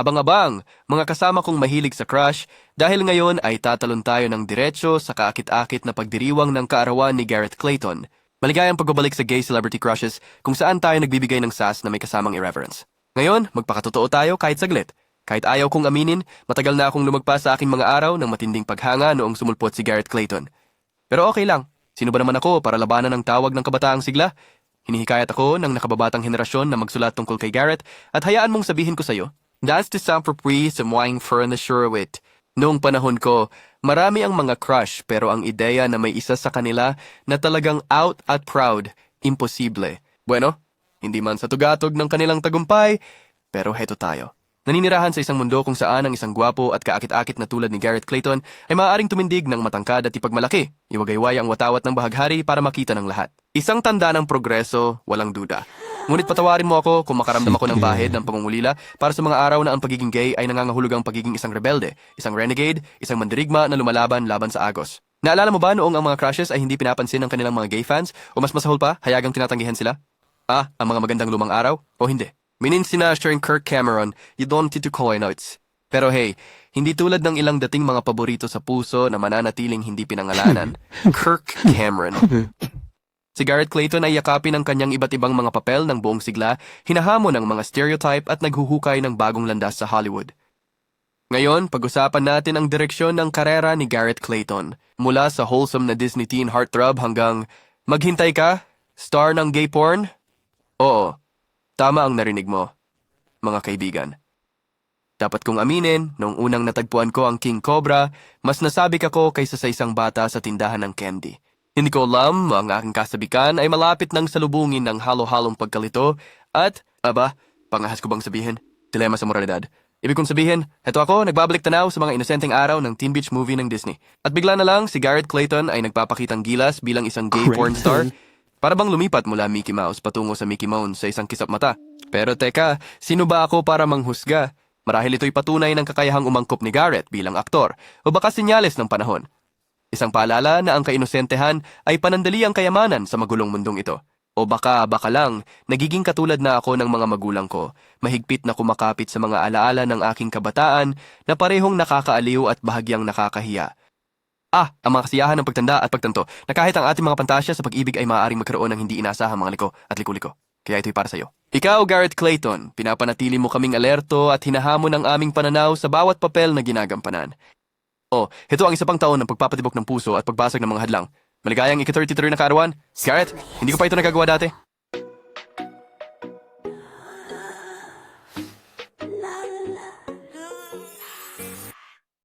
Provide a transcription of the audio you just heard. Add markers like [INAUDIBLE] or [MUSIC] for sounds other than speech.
Abang-abang, mga kasama kong mahilig sa crush, dahil ngayon ay tatalon tayo ng diretsyo sa kaakit-akit na pagdiriwang ng kaarawan ni Garrett Clayton. Maligayang pagbabalik sa gay celebrity crushes kung saan tayo nagbibigay ng sas na may kasamang irreverence. Ngayon, magpakatotoo tayo kahit saglit. Kahit ayaw kong aminin, matagal na akong lumagpas sa aking mga araw ng matinding paghanga noong sumulpot si Garrett Clayton. Pero okay lang, sino ba naman ako para labanan ng tawag ng kabataang sigla? Hinihikayat ako ng nakababatang henerasyon na magsulat tungkol kay Garrett at hayaan mong sabihin ko sa'yo, That's the Saint-Propre sa Mwang Furniture with. Noong panahon ko, marami ang mga crush pero ang ideya na may isa sa kanila na talagang out at proud, imposible. Bueno, hindi man sa tugatog ng kanilang tagumpay, pero heto tayo. Naninirahan sa isang mundo kung saan ang isang gwapo at kaakit-akit na tulad ni Garrett Clayton ay maaaring tumindig ng matangkad at ipagmalaki, iwagayway ang watawat ng bahaghari para makita ng lahat. Isang tanda ng progreso, walang duda. Ngunit patawarin mo ako kung makaramdam ako ng bahid ng pangungulila para sa mga araw na ang pagiging gay ay nangangahulugang pagiging isang rebelde, isang renegade, isang mandirigma na lumalaban laban sa agos. Naalala mo ba noong ang mga crushes ay hindi pinapansin ng kanilang mga gay fans o mas masahol pa, hayagang tinatanggihan sila? Ah, ang mga magandang lumang araw? O hindi? Minin sina Sharon Kirk Cameron, you don't need to notes. Pero hey, hindi tulad ng ilang dating mga paborito sa puso na mananatiling hindi pinangalanan. [LAUGHS] Kirk Cameron. Si Garrett Clayton ay yakapin ang kanyang iba't ibang mga papel ng buong sigla, hinahamon ng mga stereotype at naghuhukay ng bagong landas sa Hollywood. Ngayon, pag-usapan natin ang direksyon ng karera ni Garrett Clayton. Mula sa wholesome na Disney teen heartthrob hanggang Maghintay ka? Star ng gay porn? Oo, tama ang narinig mo, mga kaibigan. Dapat kong aminin, noong unang natagpuan ko ang King Cobra, mas nasabik ako kaysa sa isang bata sa tindahan ng candy. Hindi ko alam, ang aking kasabikan ay malapit ng salubungin ng halo-halong pagkalito at, aba, pangahas ko bang sabihin, dilema sa moralidad. Ibig kong sabihin, heto ako, nagbabalik tanaw sa mga inosenteng araw ng Teen Beach movie ng Disney. At bigla na lang, si Garrett Clayton ay nagpapakitang gilas bilang isang gay porn star. Para bang lumipat mula Mickey Mouse patungo sa Mickey Mouse sa isang kisap mata. Pero teka, sino ba ako para manghusga? Marahil ito'y patunay ng kakayahang umangkop ni Garrett bilang aktor o baka senyales ng panahon. Isang paalala na ang kainosentehan ay panandaliang kayamanan sa magulong mundong ito. O baka, baka lang, nagiging katulad na ako ng mga magulang ko, mahigpit na kumakapit sa mga alaala ng aking kabataan na parehong nakakaaliw at bahagyang nakakahiya. Ah, ang mga kasiyahan ng pagtanda at pagtanto na kahit ang ating mga pantasya sa pag-ibig ay maaaring magkaroon ng hindi inasahang mga liko at liku-liko. Kaya ito'y para sa'yo. Ikaw, Garrett Clayton, pinapanatili mo kaming alerto at hinahamon ang aming pananaw sa bawat papel na ginagampanan. Oh, ito ang isa pang taon ng pagpapatibok ng puso at pagbasag ng mga hadlang. Maligayang ika-33 na kaarawan. Garrett, hindi ko pa ito nagagawa dati.